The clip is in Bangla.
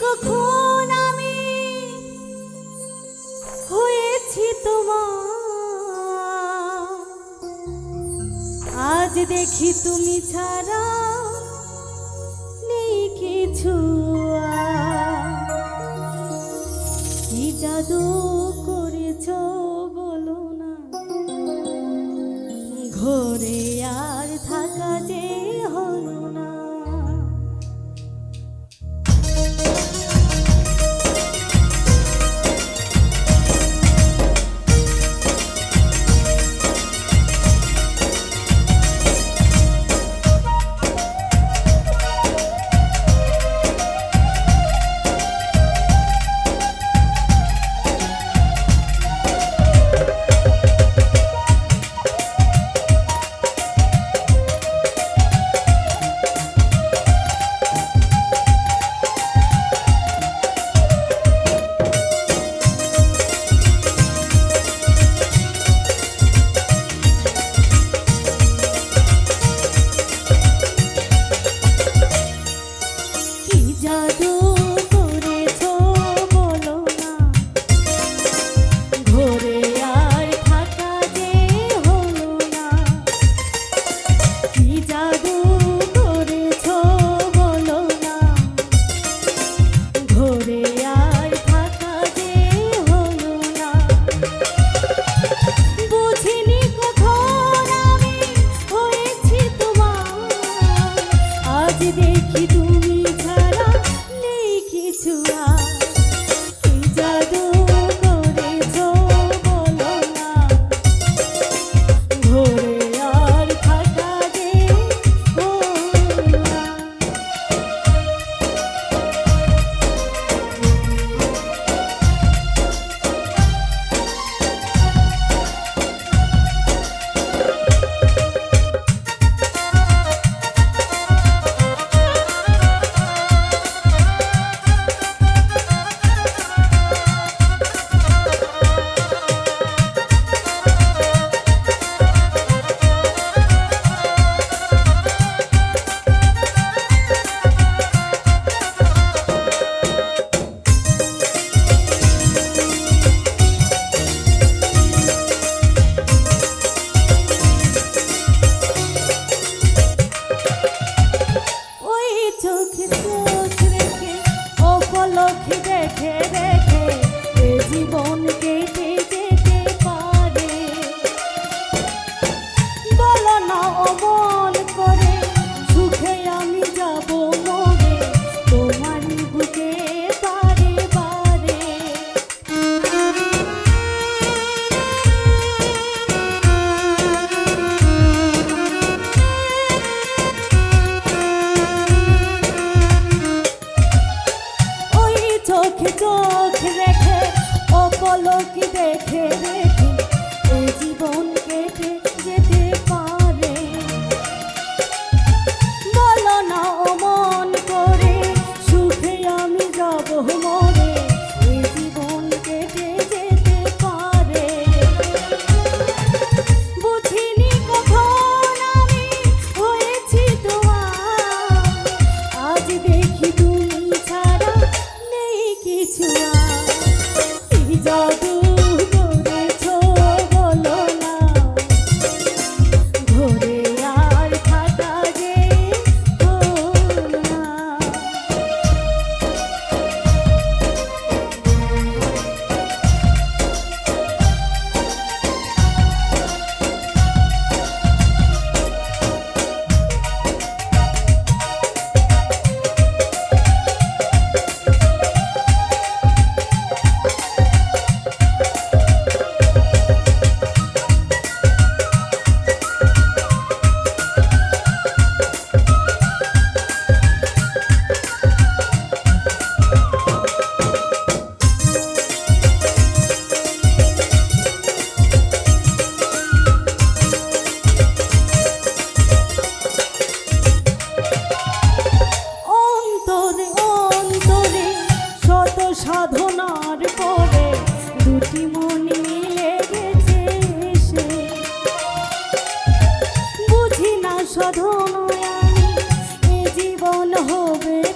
কখন তোমার? আজ দেখি তুমি ছাড়া নেই কিছু কি জাদু করেছ বলো না। ঘরে আর থাকা যে সাধন জীবন হবে